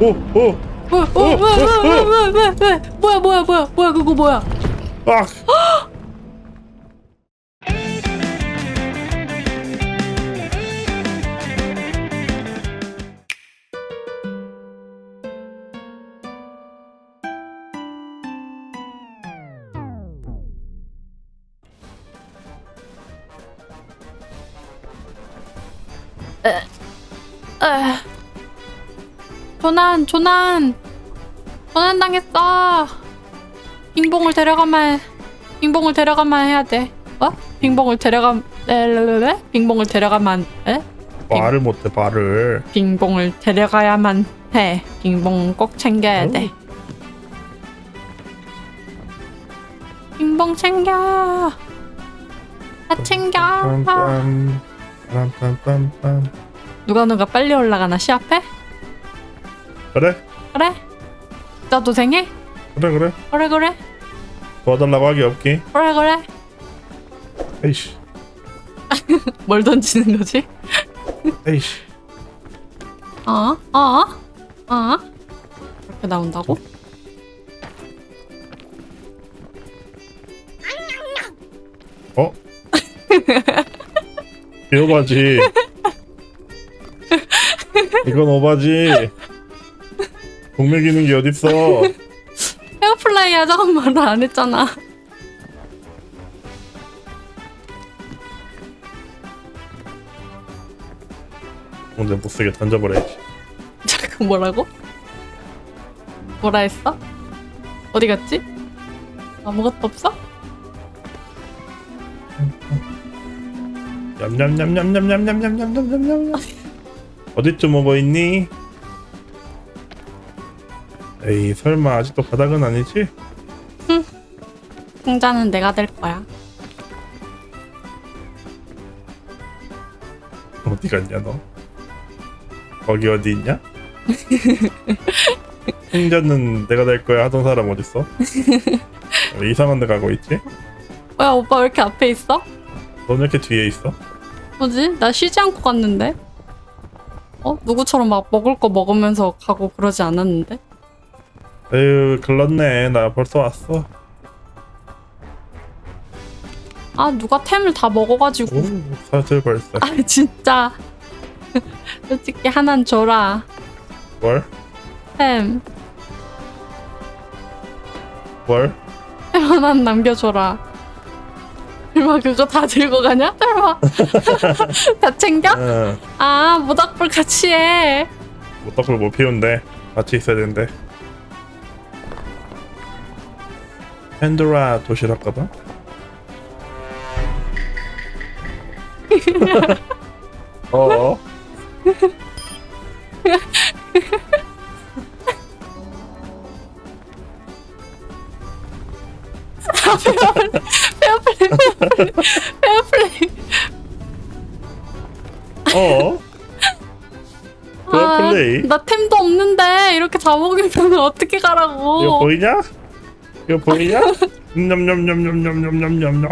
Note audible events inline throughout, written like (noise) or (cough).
오, 오, 뭐야 뭐야 뭐야 뭐야 뭐야 뭐야 뭐야 뭐야 뭐야 뭐야 그거 뭐야? 아! 조난 조난. 조난 당했어. 빙봉을 데려가만 빙봉을 데려가만 해야 돼. 어? 빙봉을 데려가 에레레레? 빙봉을 데려가만 에? 말을 못해 말을. 빙봉을 데려가야만 해. 빙봉 꼭 챙겨야 돼. 빙봉 챙겨. 다 챙겨. 빰빰 빰빰빰빰 누가 누가 빨리 올라가나 시합해? 그래 그래? 나 도생해? 그래 그래 그래 그래 도와달라고 하기 없기 그래 그래 에이씨 (laughs) 뭘 던지는 거지? 에이씨 어? 어? 어? 이렇게 나온다고? 어? (laughs) 이거바지 이건 오바지 동맥 이는 게 어딨어 (laughs) 헤어플라이 하자고 말을 안 했잖아 근데 못쓰게 던져버려야지 잠깐 뭐라고? 뭐라 했어? 어디 갔지? 아무것도 없어? 냠냠냠냠냠냠냠냠냠냠냠 어디쯤 오고 있니? 에이 설마 아직도 바닥은 아니지? 승자는 내가 될 거야 어디 갔냐 너? 거기 어디 있냐? (laughs) 승자는 내가 될 거야 하던 사람 어딨어? 왜 (laughs) 이상한 데 가고 있지? 뭐야 오빠 왜 이렇게 앞에 있어? 넌왜 이렇게 뒤에 있어? 뭐지? 나 쉬지 않고 갔는데? 어? 누구처럼 막 먹을 거 먹으면서 가고 그러지 않았는데? 에휴 글렀네. 나 벌써 왔어. 아 누가 템을 다 먹어가지고. 오 사슬 벌써. 아 진짜. (laughs) 솔직히 하나는 줘라. 뭘? 템. 뭘? 템 하나는 남겨줘라. 설마 그거 다 들고 가냐? 설마. (laughs) 다 챙겨? 응. 아 모닥불 같이 해. 모닥불 못 피운대. 같이 있어야 된대 팬도라 도시락 가봐 (laughs) 어 페어플레이 어? 페어플레이? 아, 나 템도 없는데 이렇게 다 먹으면 어떻게 이거 가라고 보이냐? 이거 보이냐? 냠냠냠냠냠냠냠냠냠.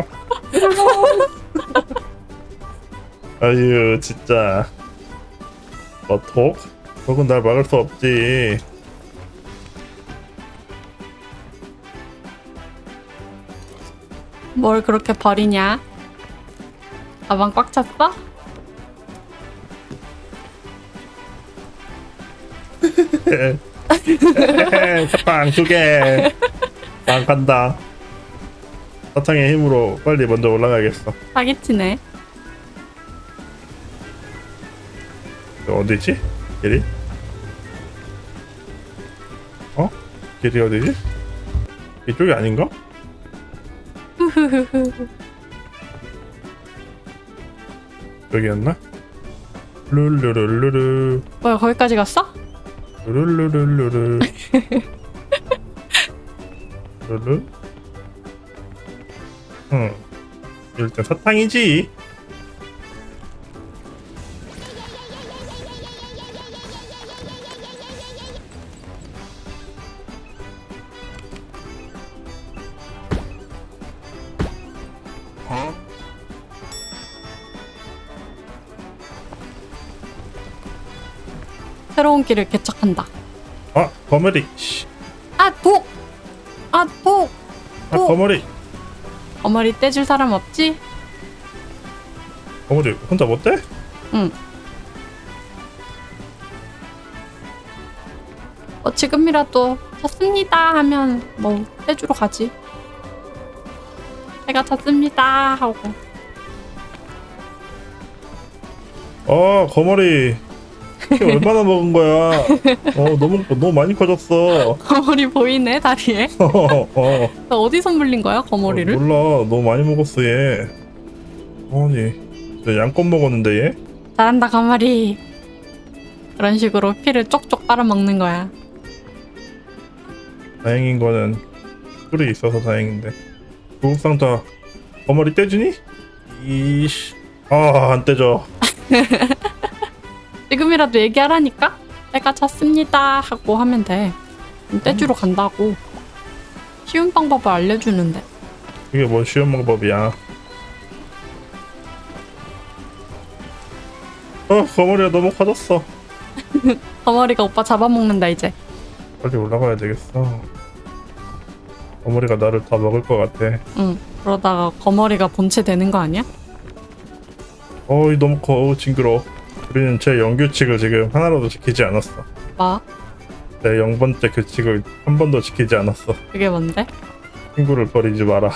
(laughs) 아유 진짜. 뭐 독? 독은 날 막을 수 없지. 뭘 그렇게 버리냐? 가방 꽉 찼어? (laughs) 사탕 두개 난 간다 사탕의 힘으로 빨리 먼저 올라가야겠어 사기치네 이거 어디지? 길이? 어? 길이 어디지? 이쪽이 아닌가? (laughs) 여기였나? 룰루룰루루 뭐야 거기까지 갔어? 룰루룰루루 (laughs) 룰루 응. 일단 사탕이지. 새로운 길을 개척한다. 아 거머리. 씨. 아 독! 아 독! 아 어. 거머리 어머리 떼줄 사람 없지? 거머리 혼자 못 돼? 응. 어, 지금이라도 잤습니다 하면 뭐 떼주러 가지. 제가 잤습니다 하고 어 거머리 키 얼마나 먹은 거야 어 너무 너무 많이 커졌어 거머리 보이네 다리에. (laughs) 어, 어. 나 어디서 물린 거야 거머리를? 어, 몰라 너무 많이 먹었어 얘 아니 진짜 양껏 먹었는데 얘 잘한다 거머리. 그런 식으로 피를 쪽쪽 빨아먹는 거야. 다행인 거는 꿀이 있어서 다행인데 구급상자 거머리 떼주니? 이씨 아안 떼져 (laughs) 지금이라도 얘기하라니까? 내가 잤습니다 하고 하면 돼. 떼주러 간다고. 쉬운 방법을 알려주는데. 이게 뭐 쉬운 방법이야 어 거머리가 너무 커졌어 (laughs) 거머리가 오빠 잡아먹는다 이제. 빨리 올라가야 되겠어 거머리가 나를 다 먹을 것 같아 응. 그러다가 거머리가 본체 되는 거 아니야? 어이 너무 커 어우, 징그러워 우리는 제 영규칙을 지금 하나라도 지키지 않았어 뭐? 내 0번째 규칙을 한 번도 지키지 않았어 그게 뭔데? 친구를 버리지 마라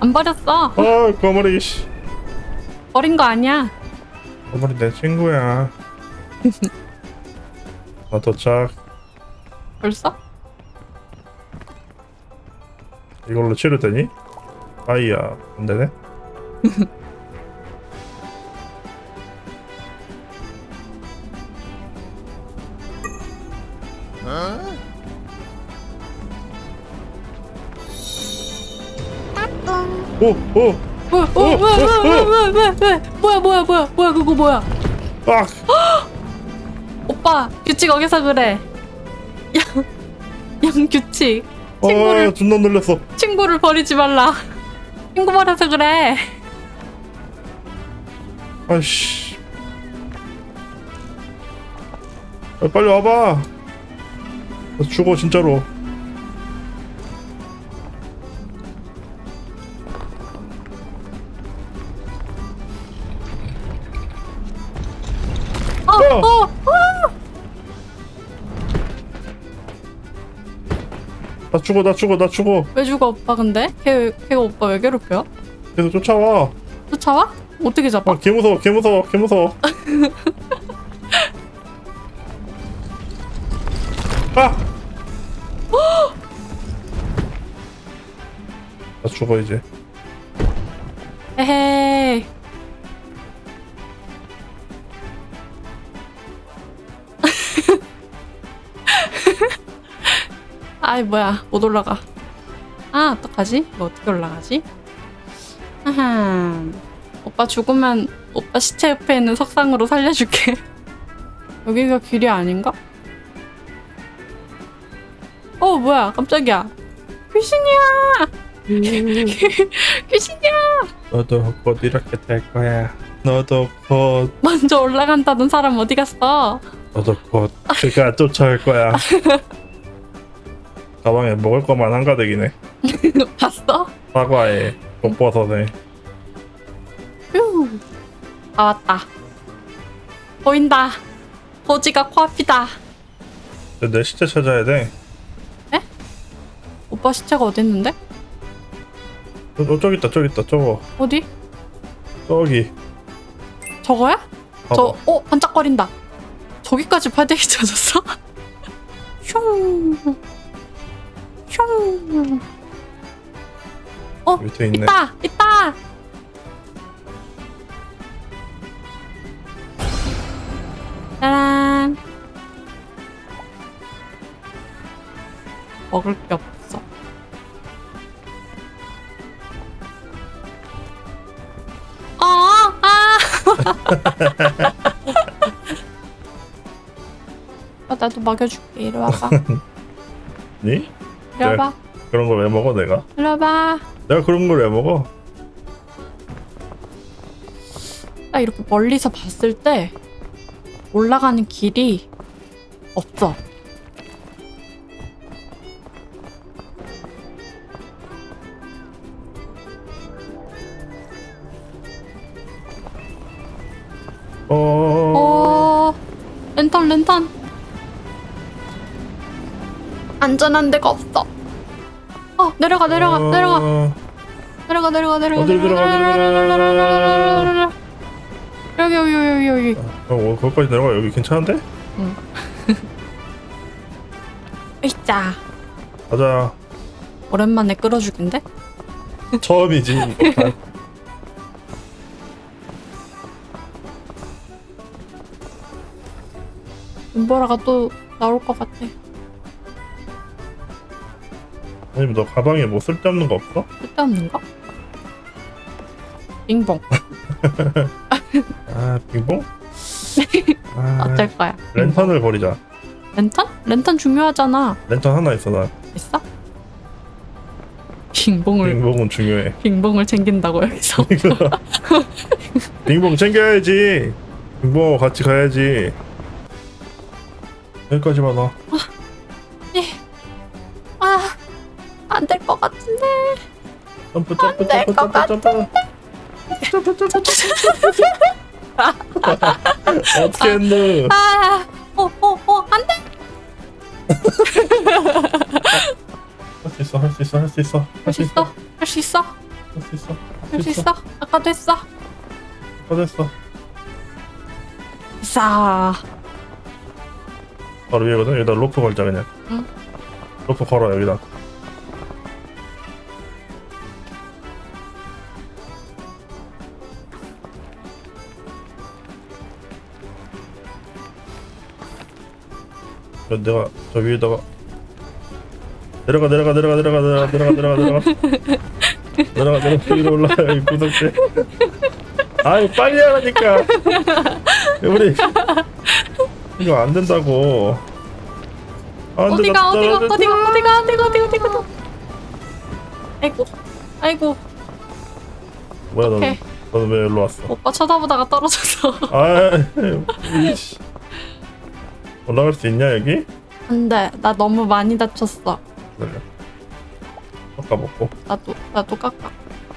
안 버렸어. 아 거머리 씨 버린 거 아니야. 거머리 내 친구야 (laughs) 나 도착 벌써? 이걸로 치료되니? 아이야 안 되네 (laughs) 오! 오! 뭐야? 어, 왜, 왜, 왜, 왜, 왜, 왜? 뭐야, 뭐야, 뭐야, 뭐야, 그거 뭐야? 아! 오빠, 규칙 어기서 그래. 양, 양 규칙. 친구를- 아 존나 놀렸어 친구를 버리지 말라. 친구 버려서 그래. 아이씨 아, 빨리 와봐 나 죽어 진짜로 나 죽어 나 죽어 나 죽어 왜 죽어, 오빠, 근데? 걔, 걔가 오빠 왜 괴롭혀? 계속 쫓아와 쫓아와? 어떻게 잡아? 아 개 무서워 개 무서워 개 무서워 (laughs) 아! 나 죽어 이제 에헤 아이 뭐야 못 올라가. 아 어떡하지? 이거 어떻게 올라가지? 아하. 오빠 죽으면 오빠 시체 옆에 있는 석상으로 살려줄게. (laughs) 여기가 길이 아닌가? 어 뭐야 깜짝이야. 귀신이야. (laughs) 귀신이야. 너도 곧 이렇게 될 거야 너도 곧 먼저 올라간다던 사람 어디 갔어? 너도 곧 그가 쫓아올 거야 (laughs) 가방에 먹을 것만 한가득이네 (laughs) 봤어? 사과에 독버섯에 휴. 다 왔다. 보인다. 거지가 코앞이다. 내 시체 찾아야 돼 오빠 시체가 어딨는데? 어, 어, 저기 있다 저기 있다 저거 어디? 저기 저거야? 봐봐. 저, 어, 반짝거린다. 저기까지 팔대기 찾았어? (laughs) 슝. 슝. 어, 밑에 있네 있다! 있다! 짜란. 먹을 게 없어. 아, 아! (laughs) 아, 나도 먹여줄게. 이리 와봐. 니? (laughs) 이리 와봐. 그런 걸 왜 먹어 내가? 이리 와봐. 내가 그런 걸 왜 먹어? 딱 이렇게 멀리서 봤을 때 올라가는 길이 없어. 어. 어, 랜턴, 랜턴. 안전한 데가 없어. 어, 내려가, 내려가, 어. 내려가, 내려가, 내려가, 내려가. 어디로 들어가, 어디로 들어가. 여기, 여기, 여기, 여기. 어, 거기까지 내려가 여기 괜찮은데? (laughs) 으이짜. 가자. 오랜만에 끌어주긴데? 처음이지. (laughs) 윤보라가 또 나올 것 같아. 아니면 너 가방에 뭐 쓸데없는 거 없어? 쓸데없는 거? 빙봉. 아 빙봉? 아, (laughs) 어쩔 거야. 랜턴을 버리자. 랜턴? 랜턴 중요하잖아. 랜턴 하나 있어 나. 있어? 빙봉을 빙봉은 중요해. 빙봉을 챙긴다고 여기서. (laughs) 빙봉 챙겨야지. 빙봉하고 같이 가야지. 여기까지만 와. 점프 점프 될 점프 것 점프 점프. 점프 점프 점프. 어떻게 했노? 아, 어, 어, 어, 안 돼. 할 수 있어 할 수 있어 할 수 있어 할 수 있어. 할 수 있어. 할 수 있어 할 수 있어. 아까도 했어. 꺼냈어 있어. 바로 위에거든 여기다 로프 걸자 그냥 응. 로프 걸어 여기다 야, 내가 저 위에다가 내려가 내려가 내려가 내려가 내려가 내려가 내려가 내려가 내려가 내려가 위로 올라가 이 구석대 아이 빨리 하라니까 우리 이거 안 된다고 안 어디가 어디가. 어디가 어디가 어디가 어디가 어디가. 아이고, 아이고. 뭐야 너는 오케이. 너는 왜 일로 왔어 오빠 쳐다보다가 떨어졌어. 아 이씨. 올라갈 수 있냐 여기 안돼, 나 너무 많이 다쳤어. 기다려 깎아 먹고 나도 나도 깎아.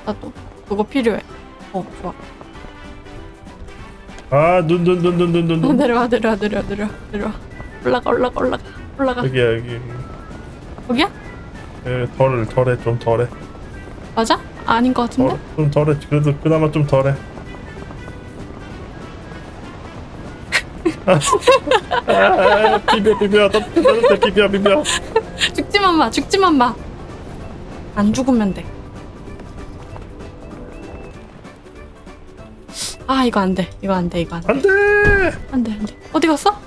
나도 그거 필요해. 어, 좋아. 아눈 눈 눈 눈 눈 눈 내려와 내려와 내려와 내려와 내려와. 올라가 올라가 올라가 올라가. 여기야 여기 거기야? 에, 덜 덜해 좀 덜해 맞아? 아닌 것 같은데? 덜, 좀 덜해 그래도 그나마 좀 덜해 아, 비벼 비벼 따뜻해 비벼 비벼 죽지만 마, 죽지만 마. 안 죽으면 돼. 아 이거 안 돼, 이거 안 돼, 이거 안 돼, 안돼 안 돼, 안 돼. 어디 갔어?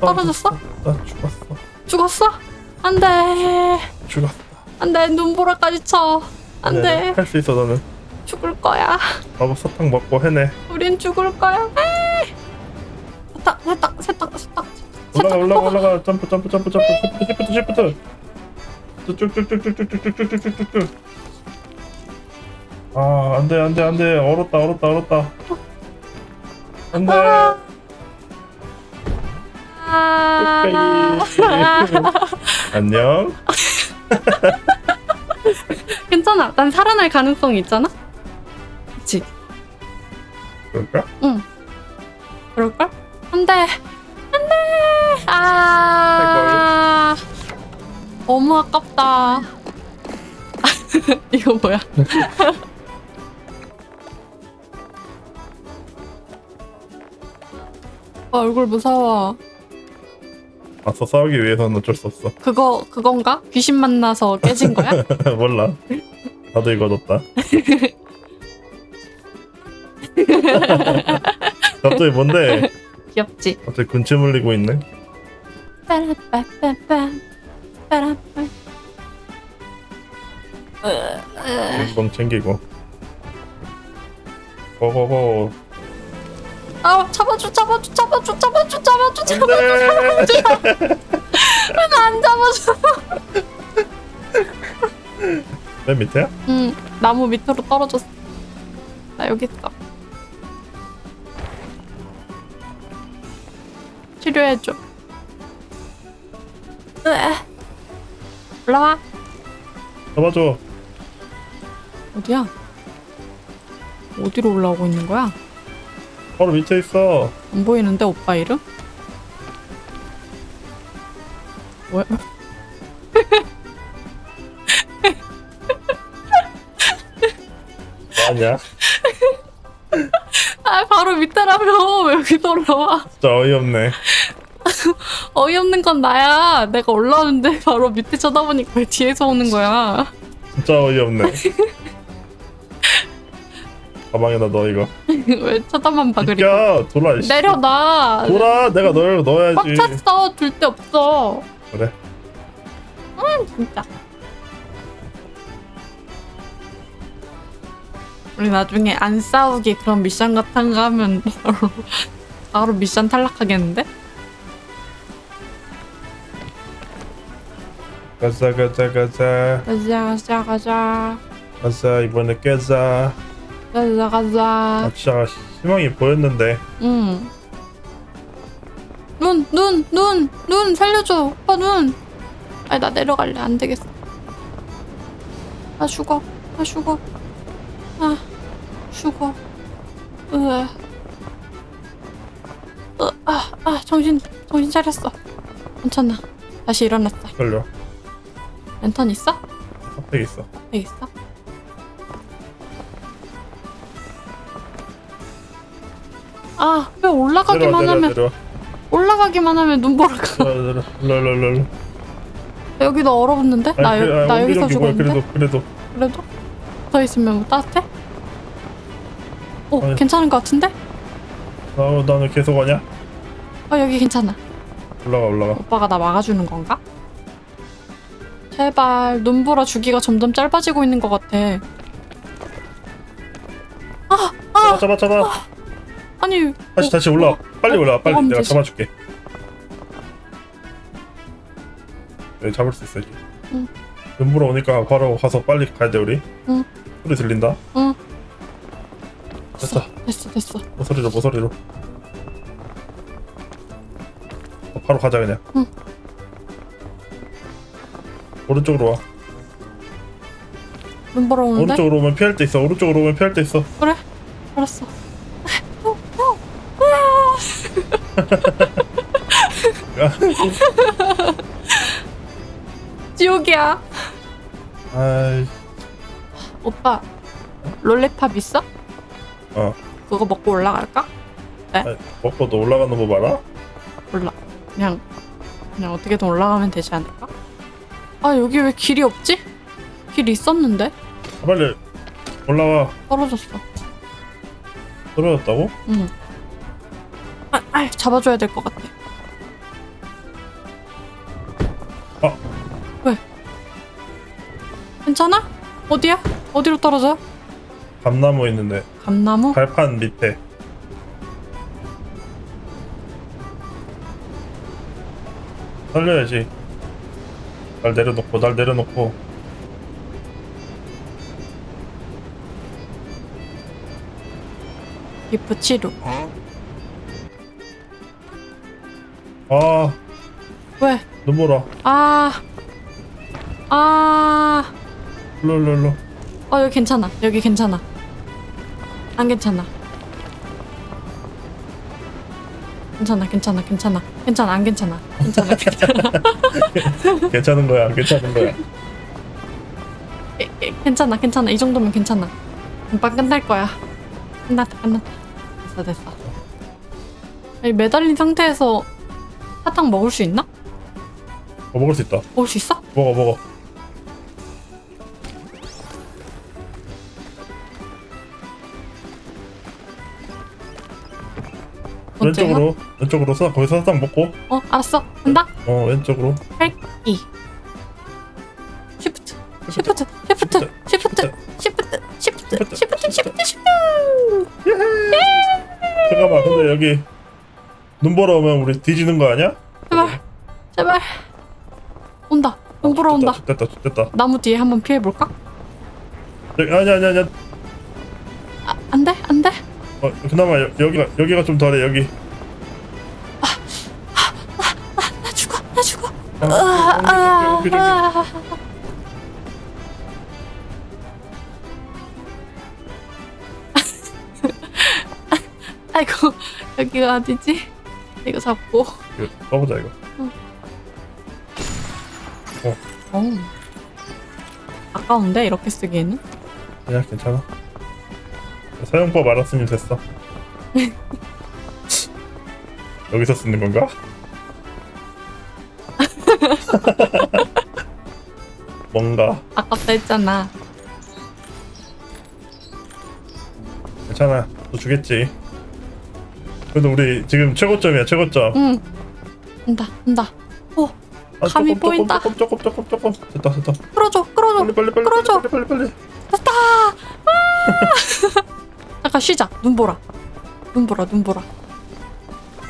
떨어졌어? 나 죽었어 죽었어? 안 돼, 죽었어 안 돼. 눈보라까지 쳐. 안 돼, 할수 있어 너는 죽을 거야. 바보 사탕 먹고 해내 우린 죽을 거야. 에이. 세탁, 세탁, 세탁, 세탁. 올라가 올라가 올라가 점프 점프 점프 점프 시프트 시프트 쭉쭉쭉쭉쭉쭉쭉쭉쭉쭉쭉쭉 아 안돼 안돼 안돼 얼었다 얼었다 얼었다 안돼 아. 안녕 (laughs) 괜찮아. 난 살아날 가능성이 있잖아. 그치? 그럴까? 응. 그럴걸? 안 돼. 안 돼. 아. 너무 아깝다. (laughs) 이거 뭐야? 아, (laughs) 얼굴 무서워. 맞서 싸우기 위해서는 어쩔 수 없어 (laughs) 그거 그건가? 귀신 만나서 깨진 거야? 몰라 나도 이거 얻었다 갑자기 뭔데 귀엽지? 갑자기 군침 흘리고 있네 빠라빠빠빰 빠라빠. 돈 챙기고 고고고 아 잡아줘 잡아줘 잡아줘 잡아줘 잡아줘 잡아줘 안돼 안 잡아줘 맨 밑에야? 응 나무 밑으로 떨어졌어 나 여기 있어 치료해줘 으에. 올라와. 잡아줘 어디야? 어디로 올라오고 있는 거야? 바로 밑에 있어 안 보이는데 오빠 이름? 왜? 아니야 아 (laughs) 바로 밑에라며 (laughs) 왜 여기 돌아와? 진짜 어이없네 (laughs) 어이없는 건 나야. 내가 올라오는데 바로 밑에 쳐다보니까 왜 뒤에서 오는 거야? 진짜 어이없네 가방에다 넣어 이거 왜 쳐다만 봐 그리고 야 돌아 이씨. 내려놔. 돌아 내가 널 넣어야지 꽉 찼어. 둘 데 없어. 그래 진짜. 우리 나중에 안 싸우기 그런 미션 같은 거 하면 바로 (laughs) 바로 미션 탈락하겠는데? 가자 가자 가자 가자 가자 가자 가자 이번에 깨자 가자 가자. 아 진짜 희망이 보였는데 응. 눈, 눈, 눈, 눈 살려줘. 오빠 눈. 아니 나 내려갈래. 안 되겠어. 아 죽어. 아 죽어. 아 죽어. 으아. 으, 아, 아 정신 정신 차렸어. 괜찮아. 다시 일어났어. 걸려 랜턴 있어? 핫팩 있어 네 있어. 아, 왜 올라가기만 내려와 하면 내려와 올라가기만 하면 눈보라가 내려와 내려와 내려와 내려와 내려와 여기도 얼어붙는데? 나, 여, 나 여기서 죽었는데? 그래도 그래도 그래도? 더 있으면 뭐 따뜻해? 오 아니. 괜찮은 것 같은데? 아 나는 계속 하냐? 어 여기 괜찮아. 올라가 올라가. 오빠가 나 막아주는 건가? 제발 눈보라 주기가 점점 짧아지고 있는 것 같아. 잡아 잡아 잡아. 아니 다시 어, 다시 올라와. 빨리 어, 올라와 빨리. 뭐가 내가 문제지? 잡아줄게. 여기 잡을 수 있어 여기 응. 눈보라 오니까 바로 가서 빨리 가야 돼 우리? 응. 소리 들린다? 응 됐어 됐어 모서리로 모서리로 어, 바로 가자 그냥 응. 오른쪽으로 와 눈보라 오는데? 오른쪽으로 오면 피할 때 있어 오른쪽으로 오면 피할 때 있어 그래 알았어 어. 야. 지옥이야 아이 오빠 롤레팝 있어? 어 그거 먹고 올라갈까? 아이, 먹고 너 올라가는 거 봐라 몰라. 그냥 그냥 어떻게든 올라가면 되지 않을까? 아 여기 왜 길이 없지? 길이 있었는데 아, 빨리 올라와 떨어졌어. 떨어졌다고? 응. 아, 아 잡아줘야 될 것 같아. 어. 왜? 괜찮아? 어디야? 어디로 떨어져? 감나무 있는데 감나무? 발판 밑에 살려야지 날 내려놓고 날 내려놓고 기프 치료. 아 왜? 눈보라 아. 아. 일로 일로 일로 어 여기 괜찮아. 여기 괜찮아. 안 괜찮아. 괜찮아, 괜찮아, 괜찮아, 괜찮아, 안 괜찮아, 괜찮아, 괜찮아, (laughs) 괜찮은 거야 안 괜찮은 거야 에, 에, 괜찮아, 괜찮아. 이 정도면 괜찮아. 금방 끝날 거야. 끝났다, 끝났다. 됐어, 됐어. 아니, 매달린 상태에서 사탕 먹을 수 있나? 어 먹을 수 있다 먹을 수 있어? 먹어 먹어 번째야? 왼쪽으로 왼쪽으로 서 거기서 사탕 먹고 어, 알았어. 간다. 어 왼쪽으로 이. 시프트, 시프트, 시프트, 시프트, 시프트, 시프트, 시프트, 시프트, 시프트. 잠깐만 근데 여기 눈보라 오면 우리 뒤지는 거 아니야? 제발, 제발. 온다. 눈 보러 온다. 됐다 됐다 나무 뒤에 한번 피해 볼까? 여기 아니 아니 아니 아. 어 그나마 여, 여기가 여기가 좀 덜해 여기 나 죽어, 나 죽어. 아, 여기, 여기, 여기. 아. 아이고 여기가 어디지? 이거 잡고. 이거 써보자 이거 어. 아까운데 이렇게 쓰기에는? 그냥 괜찮아 사용법 알았으면 됐어 (laughs) 여기서 쓰는 건가? (laughs) 뭔가 아깝다 했잖아. 괜찮아 너 주겠지 그래도 우리 지금 최고점이야 최고점 응. 온다 온다. 오 아, 감이 조금, 보인다. 조금 조금 조금 조금 됐다 됐다 끌어줘 끌어줘. 빨리 빨리 빨리 끌어줘. 빨리 빨리 빨리 됐다. (laughs) 아! 잠깐 쉬자. 눈 보라. 눈 보라 눈 보라.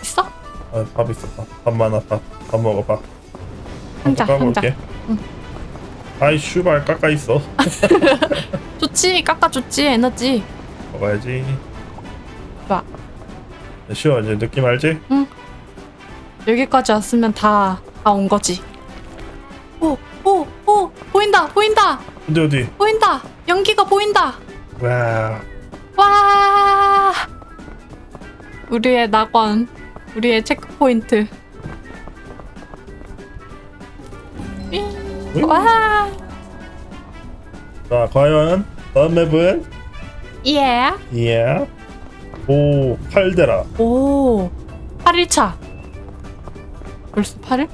있어? 아 밥 있어 밥. 밥 많아 밥 밥 먹어 밥 한자 한자. 까먹을게 응. 아이 슈발 깎아 있어 (laughs) 좋지 깎아 좋지 에너지. 먹어야지 좋아. 네, 쉬워 이제 느낌 알지? 여기까지 왔으면 다 다 온 거지. 오 오 오 보인다 보인다 어디 어디 보인다 연기가 보인다. 와 와 우리의 낙원 우리의 체크포인트 윙. 와 자, 과연 다음 맵은 예. 예. 오, 팔대라. 오 8일차 벌써 8일?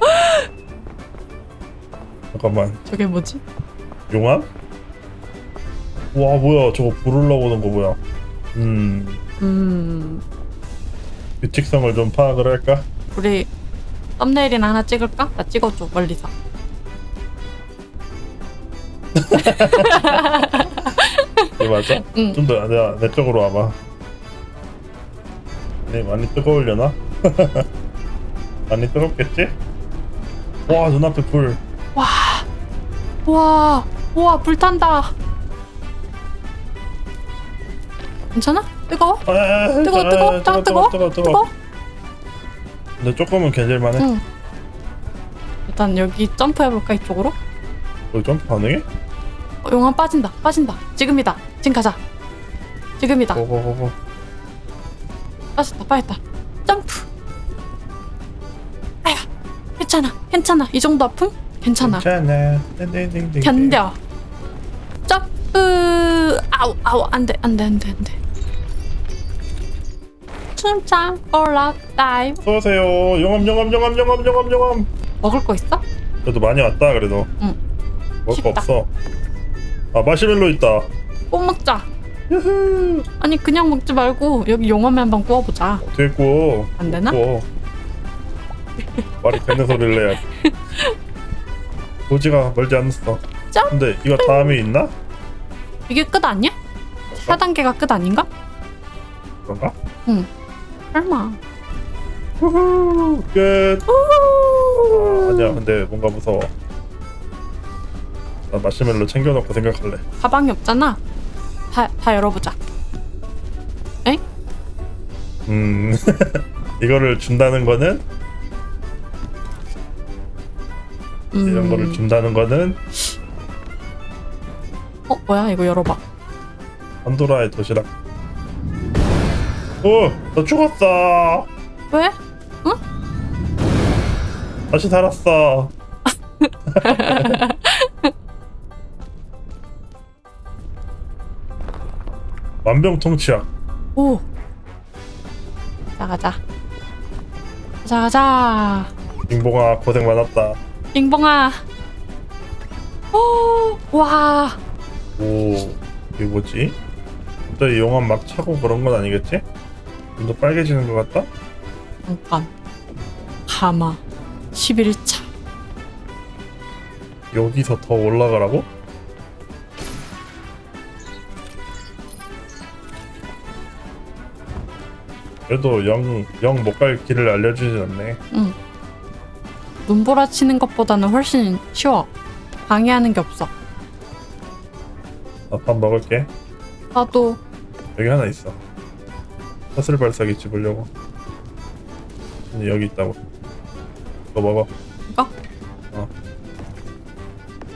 잠깐만. 저게 뭐지? 용암? 와, 뭐야? 저거 불 올라오는 거 뭐야? 음, 음 규칙성을 좀 파악을 할까? 우리 썸네일이나 하나 찍을까? 나 찍어줘 멀리서 (laughs) 이게 맞아? 응. 좀더 내, 내 쪽으로 와봐. 네, 많이 뜨거울려나? (laughs) 많이 뜨겁겠지? 와, 눈앞에 불. 우와 우와 불탄다 괜찮아? 뜨거워? 아, 뜨거워, 아, 뜨거워? 짱 뜨거워? 뜨거워, 뜨거워. 뜨거워? 근데 조금은 견딜만해. 응 일단 여기 점프해볼까 이쪽으로? 거기 점프 가능해? 어, 용암 빠진다 빠진다 지금이다 지금 가자 지금이다 고고고고. 빠졌다 빠졌다 점프 아야 괜찮아 괜찮아 이 정도 아픔? 괜찮아 괜찮아. 땡땡땡땡. 견뎌 점프 아우 아우 안돼 안돼 안돼 안돼 춤장 올라 다이브 쏘세요. 영암 영암 영암 영암 영암 영암. 먹을 거 있어? 그래도 많이 왔다 그래도. 응. 먹을 거 쉽다. 없어. 아 마시멜로 있다. 꼭 먹자 유후. 아니 그냥 먹지 말고 여기 용암에 한번 구워보자 어떻게 구워? 안 되나? 구워. 말이 되는 소리를 해야. 도지가 (laughs) 멀지 않았어. 점. 근데 이거 다음이 있나? 이게 끝 아니야? 4단계가 끝 아닌가? 그런가? 설마 후후. 끝. 아, 아니야. 근데 뭔가 무서워. 나 마시멜로 챙겨놓고 생각할래. 가방이 없잖아 다, 다 열어보자 음. (laughs) 이거를 준다는 거는 음. 이런 거를 준다는 거는 어 뭐야 이거 열어봐 판도라의 도시락. 오, 나 죽었어. 왜? 다시 살았어. (laughs) 만병통치약. 오 가자 가자 가자 가자 빙봉아 고생 많았다. 빙봉아 오 와 오, 이게 뭐지? 갑자기 용암 막 차고 그런 건 아니겠지? 좀더 빨개지는 것 같다? 잠깐 가마 11차 여기서 더 올라가라고? 그래도 영, 영 못 갈 길을 알려주진 않네. 응 눈보라 치는 것보다는 훨씬 쉬워 방해하는 게 없어 나 밥 먹을게. 나도 여기 하나 있어. 사슬 발사기 집으려고. 근데 여기 있다고. 이거 먹어. 이거?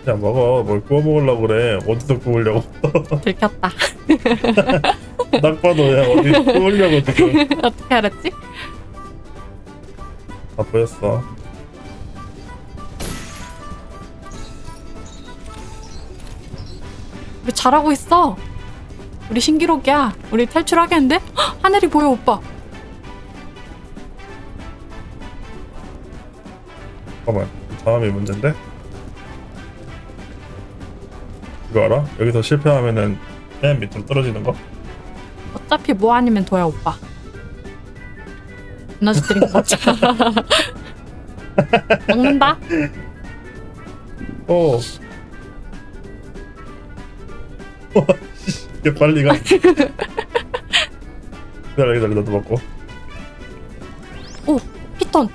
그냥 먹어. 뭘 구워 먹으려고 그래. 어디서 구우려고. (laughs) 들켰다. (laughs) 딱 봐도 그냥 어디 구우려고 지금. (laughs) 어떻게 알았지? 다 보였어. 우리 잘하고 있어. 우리 신기록이야. 우리 탈출하겠는데? 헉, 하늘이 보여 오빠. 잠깐만. 다음이 문제인데? 이거 알아? 여기서 실패하면은 맨 밑으로 떨어지는 거? 어차피 뭐 아니면 도야 오빠. 에너지 드링크 먹자. 먹는다. 오. 이게 빨리 가. 기다려, 기다려, 나도 먹고. 오 피톤.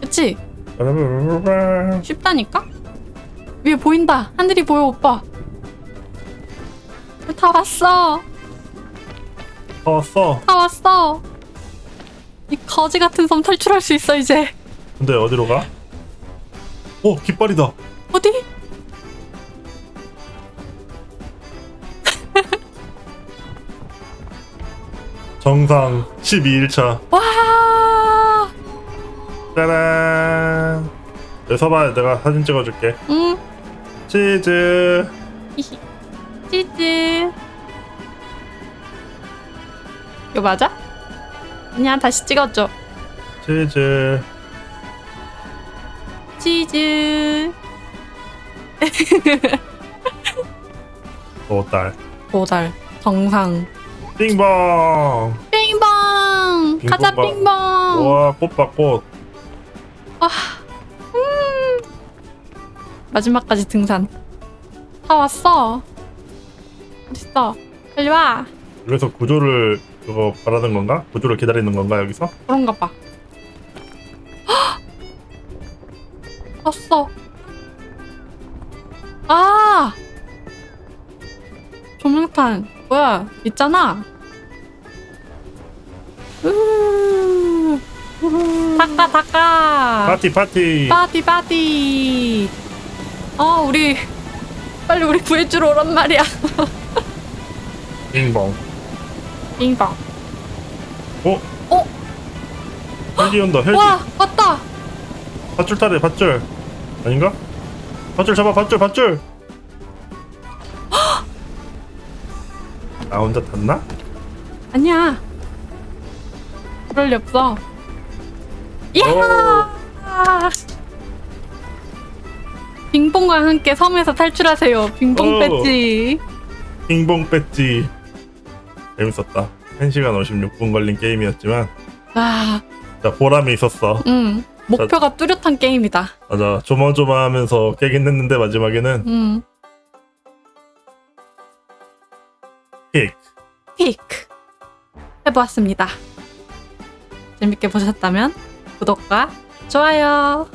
그치? 쉽다니까? 위에 보인다. 하늘이 보여 오빠. 다 왔어. 다 왔어. 다 왔어. 이 거지 같은 섬 탈출할 수 있어 이제. 근데 어디로 가? 오, 깃발이다. 어디? 정상 12일차. 와. 짜란. 내 서봐, 내가 사진 찍어줄게. 응. 치즈. 히히. (laughs) 치즈. 이거 맞아? 아니야 다시 찍어줘. 치즈. 치즈. 도달. 도달. 정상. 빙봉. 빙봉. 가자 빙봉 봐. 빙봉. 와, 꽃봐, 꽃. 마지막까지 등산. 다 왔어. 어딨어? 빨리 와. 여기서 구조를 그거 바라는 건가? 구조를 기다리는 건가 여기서? 그런가 봐. 헉! (gasps) 왔어. 아! 조명탄. 뭐야? 있잖아. 으. 닦아, 닦아. 파티 파티. 파티, 파티. 어, 우리. 빨리 우리 구해주러 오란 말이야. (laughs) 빙봉. 빙봉. 어? 어? 헬기 온다. 헬기. 와, 왔다. 밧줄 타래. 밧줄. 아닌가? 밧줄 잡아. 밧줄. 밧줄. (gasps) 나 혼자 탔나? 아니야. 그럴 리 없어. 오. 이야! 빙봉과 함께 섬에서 탈출하세요. 빙봉 오. 배지. 빙봉 배지. 재밌었다. 1시간 56분 걸린 게임이었지만 아, 자 보람이 있었어. 음. 목표가 뚜렷한 게임이다. 맞아. 조마조마하면서 깨긴 했는데 마지막에는 음. 픽. 픽. 해보았습니다. 재밌게 보셨다면 구독과 좋아요